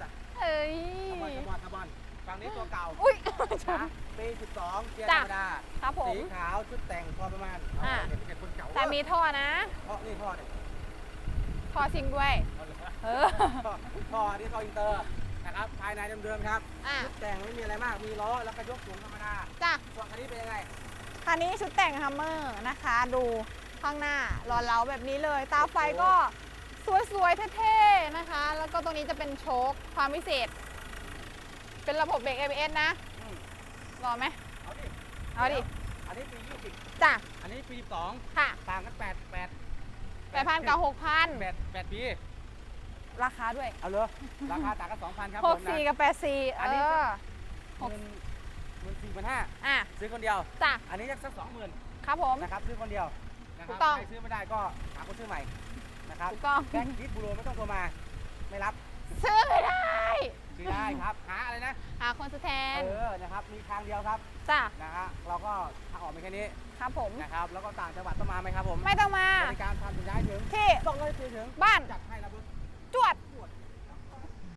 จ้ะเอ้ย คาร์บอนคาร์บอนคาร์บอนฝั่งนี้ตัวเก่าอุ้ย นะปี12เกียร์ธจ้ะรรมดา ครับผม สีขาวชุดแต่งพอประมาณอะเห็นเป็นคนเก่าแต่มีท่อนะเพราะนี่พ่อเนี่ยท่อซิงด้วย เอาเลยเออ พ่อพ่อนี่ท่ออินเตอร์นะครับภายในเดิมๆครับ อะ ชุดแต่งไม่มีอะไรมาก มีล้อแล้วก็ยกสูงธรรมดาจ้ะ ส่วนคันนี้เป็นยังไง คันนี้ชุดแต่งฮัมเมอร์นะคะ ดูข้างหน้าหล่อเหลาแบบนี้เลย ตาไฟก็ สวยๆเท่ๆนะคะ แล้วก็ตรงนี้จะเป็นโชคความพิเศษ เป็นระบบเบรก ABS นะอืมรอไหมเอาดิเอาดิอันนี้ปี20จ้ะอันนี้ปี 12 ค่ะต่างกัน 8 8 แปดพันกับหกพัน8 8ปี ราคาด้วยเอาเลยราคาต่างกัน 2,000 ครับหผกมนะ สี่กับแปดสี่อันเอนี้ อหมื่นหมื่นสี่พันห้าอะซื้อคนเดียว จ้ะอันนี้ยักสักสองหมื่นครับผม นะครับ ซื้อคนเดียวนะคถูรับกต้อง ใครซื้อไม่ได้ก็หาคนซื้อใหม่ นะครับถูกต้อง แบงค์ดิสบูโรไม่ต้องโทรมา ไม่รับซื้อไม่ได้ ซื้อได้ครับหาอะไรนะหาคนสแทนเออนะครับมีทางเดียวครับจ้ะนะฮะเราก็ทางออกมีแค่นี้ครับผมนะครับแล้วก็ต่างจังหวัดต้องมาไหมครับผมไม่ต้องมาบริการทำถึงได้ถึงที่ต้องเลยถึงบ้านจัดให้ระเบิด